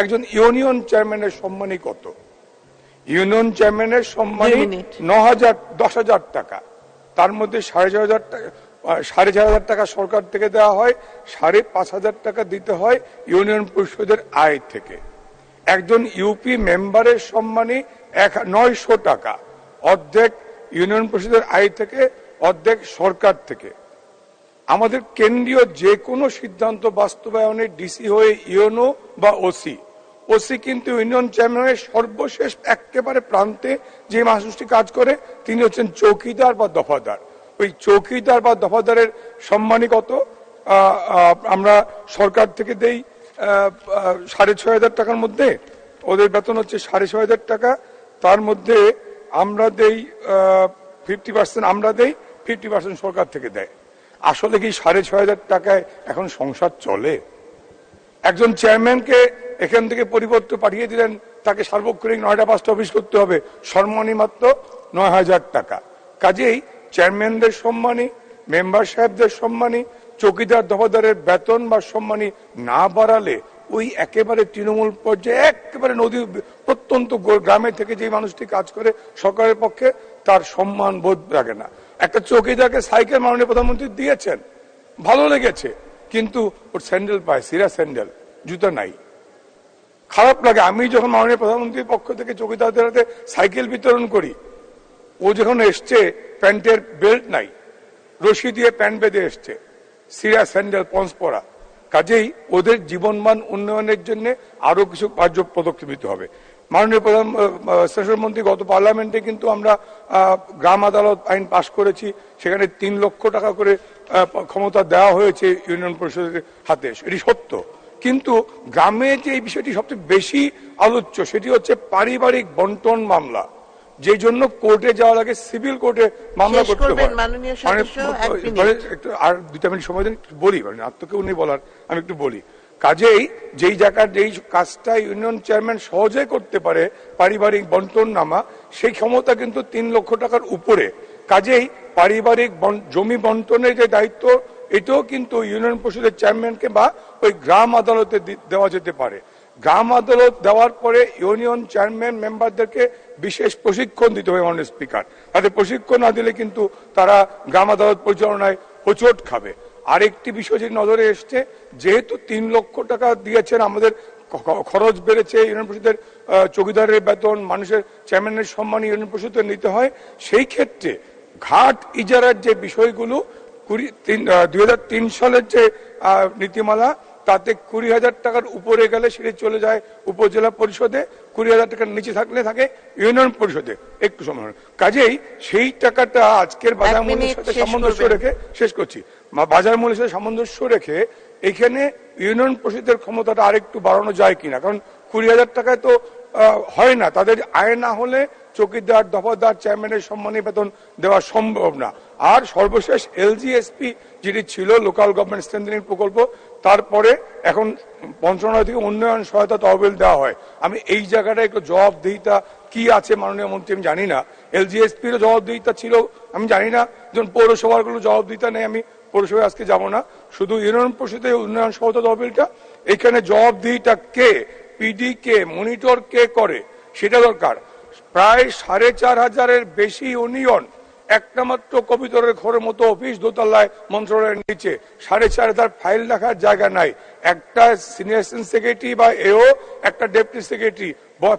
একজন ইউনিয়ন চেয়ারম্যানের সম্মানই কত? ইউনিয়ন চেয়ারম্যানের সম্মানই ন হাজার দশ হাজার টাকা। তার মধ্যে সাড়ে চার হাজার টাকা সাড়ে চার হাজার টাকা সরকার থেকে দেওয়া হয় সাড়ে পাঁচ হাজার টাকা দিতে হয় ইউনিয়ন পরিষদের আয় থেকে। একজন ইউপি মেম্বারের সম্মানী এক নয়শো টাকা। অর্ধেক ইউনিয়ন পরিষদের আয় থেকে অর্ধেক সরকার থেকে। আমাদের কেন্দ্রীয় যে কোনো সিদ্ধান্ত বাস্তবায়নে ডিসি হয়ে ইউনো বা ওসি ওসি কিন্তু ইউনিয়ন চেয়ারম্যানের সর্বশেষ একেবারে প্রান্তে যে মানুষটি কাজ করে, তিনি হচ্ছেন চৌকিদার বা দফাদার। ওই চৌকিদার বা দফাদারের সম্মানী কত আমরা সরকার থেকে দেই সাড়ে ছয় হাজার টাকার মধ্যে, ওদের বেতন হচ্ছে সাড়ে ছয় হাজার টাকা, তার মধ্যে আমরা দেই ফিফটি পার্সেন্ট আমরা দেই, ফিফটি পার্সেন্ট সরকার থেকে দেয়। আসলে কি সাড়ে ছয় হাজার টাকায় এখন সংসার চলে? একজন চেয়ারম্যানকে এখান থেকে পরিবর্তন পাঠিয়ে দিলেন, তাকে সার্বক্ষণিক নয়টা পাঁচটা অফিস করতে হবে। সম্মানী মাত্র নয় হাজার টাকা। কাজেই চেয়ারম্যানদের সম্মানী, মেম্বার সাহেবদের সম্মানী, চৌকিদার দফাদারের বেতন বা সম্মানী না বাড়ালে ওই একেবারে তৃণমূল পর্যায়ে একেবারে নদী, প্রত্যন্ত গ্রামে থেকে যে মানুষটি কাজ করে সরকারের পক্ষে তার সম্মান বোধ লাগে না। একটা চৌকিদারকে সাইকেল মাননীয় প্রধানমন্ত্রী দিয়েছেন। ভালো লেগেছে, কিন্তু ওর স্যান্ডেল পায়, সিরা স্যান্ডেল, জুতো নাই। খারাপ লাগে। আমি যখন মাননীয় প্রধানমন্ত্রীর পক্ষ থেকে চৌকিদারদের হাতে সাইকেল বিতরণ করি, ও যখন এসছে, প্যান্টের বেল্ট নাই। রশি দিয়ে প্যান্ট বেঁধে এসছে। সিরা, স্যান্ডেল পঞ্চ পরা। কাজেই ওদের জীবনমান উন্নয়নের জন্য আরও কিছু কার্য পদক্ষেপ নিতে হবে। মাননীয় প্রধান সেশন মন্ত্রী, গত পার্লামেন্টে কিন্তু আমরা গ্রাম আদালত আইন পাশ করেছি। সেখানে তিন লক্ষ টাকা করে ক্ষমতা দেওয়া হয়েছে ইউনিয়ন পরিষদের হাতে। এটি সত্য। কিন্তু গ্রামে যে এই বিষয়টি সবচেয়ে বেশি আলোচ্য সেটি হচ্ছে পারিবারিক বন্টন মামলা যে জন্য কোর্টে যাওয়ার আগে সিভিল কোর্টে মামলা করতে হয়। মানে, আর দুটা মিনিট সময় দিন বলি মানে আর তো কেউ নেই বলার আমি একটু বলি। কাজেই যেই জায়গার যেই কাজটা ইউনিয়ন চেয়ারম্যান সহজে করতে পারে পারিবারিক বন্টন নামা সেই ক্ষমতা কিন্তু তিন লক্ষ টাকার উপরে। কাজেই পারিবারিক জমি বন্টনের যে দায়িত্ব এটাও কিন্তু ইউনিয়ন পরিষদের চেয়ারম্যানকে বা ওই গ্রাম আদালতে দেওয়া যেতে পারে। গ্রাম আদালত দেওয়ার পরে ইউনিয়ন চেয়ারম্যান মেম্বারদেরকে বিশেষ প্রশিক্ষণ দিতে হবে মাননীয় স্পিকার তাদের প্রশিক্ষণ না দিলে কিন্তু তারা গ্রাম আদালত পরিচালনায় হোচট খাবে। আরেকটি বিষয় যে নজরে এসছে, যেহেতু তিন লক্ষ টাকা দিয়েছেন, আমাদের খরচ বেড়েছে ইউনিয়ন পরিষদের চৌকিদারের বেতন, মানুষের চেয়ারম্যানের সম্মান ইউনিয়ন পরিষদে নিতে হয়। সেই ক্ষেত্রে ঘাট ইজারার যে বিষয়গুলো কুড়ি তিন দুই সালের যে নীতিমালা তাতে কুড়ি হাজার টাকার উপরে গেলে সেটি চলে যায় উপজেলা পরিষদে কুড়ি হাজার টাকার নিচে থাকলে থাকে ইউনিয়ন পরিষদে একটু সময় কাজেই সেই টাকাটা আজকের বাজার মূল্যের সাথে সামঞ্জস্য রেখে শেষ করছি। বাজার মূল্যের সাথে সামঞ্জস্য রেখে এখানে ইউনিয়ন পরিষদের ক্ষমতাটা আরেকটু বাড়ানো যায় কিনা? কারণ কুড়ি হাজার টাকায় তো হয় না। তাদের আয় না হলে চৌকিদার দফাদার চেয়ারম্যানের সম্মানী বেতন দেওয়া সম্ভব না। আর সর্বশেষ এলজিএসপি যেটি ছিল লোকাল গভর্নমেন্ট স্ট্রেন্থেনিং প্রকল্প, তারপরে এখন মন্ত্রণালয় থেকে উন্নয়ন সহায়তা তহবিল দেওয়া হয়। আমি এই জায়গাটায় একটু জবাবদিহিতা কি আছে মাননীয় মন্ত্রী আমি জানি না। এলজিএসপির জবাবদিহিতা ছিল, আমি জানি না। যেমন পৌরসভার কোনো জবাবদিহিতা নেই, আমি পৌরসভায় আজকে যাব না। শুধু ইউনিয়ন পরিষদে উন্নয়ন সহায়তা তহবিলটা, এখানে জবাবদিহিতা কে পিডি কে মনিটর কে করে, সেটা দরকার। প্রায় সাড়ে চার হাজারের বেশি ইউনিয়ন একটা মাত্র কবিতরের ঘরের মতো অফিস দোতলায় মন্ত্রণালয়ের নিচে। সাড়ে চার হাজার ফাইল রাখার জায়গা নাই। একটা সিনিয়র সেক্রেটারি বা এও একটা ডেপুটি সেক্রেটারি।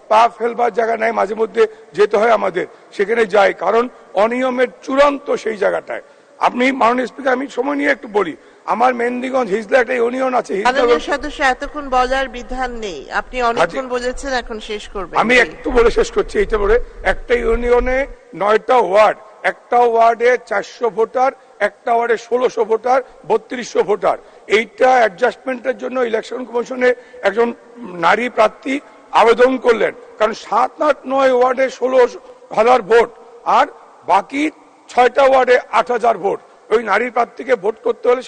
পা ফেলবার জায়গা নাই মাঝে মধ্যে যেতে হয় আমাদের। সেখানে যাই কারণ অনিয়মের চূড়ান্ত সেই জায়গাটায়। আপনি মাননীয় স্পিকার আমি সময় নিয়ে একটু বলি। আমার মেন্দিগঞ্জ হিজলা একটা ইউনিয়ন আছে সদস্য এতক্ষণ বলার বিধান নেই। আপনি অনেকক্ষণ বলেছেন এখন শেষ করবেন। আমি একটু বলে শেষ করছি এইটা বলে। একটা ইউনিয়নে নয়টা ওয়ার্ড একটা ওয়ার্ডে চারশো ভোটার, একটা ওয়ার্ডে ষোলোশো ভোটার, বত্রিশশো ভোটার। এইটা অ্যাডজাস্টমেন্টের জন্য ইলেকশন কমিশনে একজন নারী প্রার্থী আবেদন করলেন। কারণ সাত আট নয় ওয়ার্ডে ষোলো হাজার ভোট আর বাকি ছয়টা ওয়ার্ডে আট হাজার ভোট। ওই নারী প্রার্থীকে ভোট করতে হলে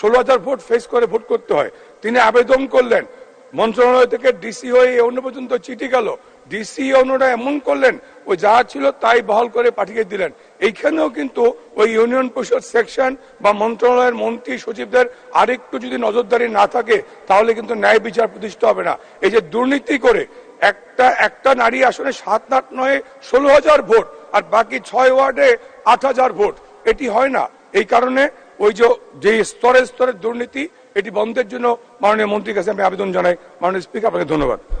ষোলো হাজার ভোট ফেস করে ভোট করতে হয়। তিনি আবেদন করলেন। মন্ত্রণালয় থেকে ডিসি হয়ে অন্য পর্যন্ত চিঠি গেল। ডিসি অন্যরা এমন করলেন, ও যা ছিল তাই বহাল করে পাঠিয়ে দিলেন। এইখানেও কিন্তু ওই ইউনিয়ন পরিষদ সেকশন বা মন্ত্রণালয়ের মন্ত্রী সচিবদের আরেকটু যদি নজরদারি না থাকে, তাহলে কিন্তু ন্যায় বিচার প্রতিষ্ঠা হবে না। এই যে দুর্নীতি করে একটা একটা নারী আসনে সাত, আট, নয়, ষোলো হাজার ভোট আর বাকি ছয় ওয়ার্ডে আট হাজার ভোট, এটি হয় না। এই কারণে ওই যে স্তরে স্তরে দুর্নীতি এটি বন্ধের জন্য মাননীয় মন্ত্রীর কাছে আমি আবেদন জানাই। মাননীয় স্পিকার আপনাকে ধন্যবাদ।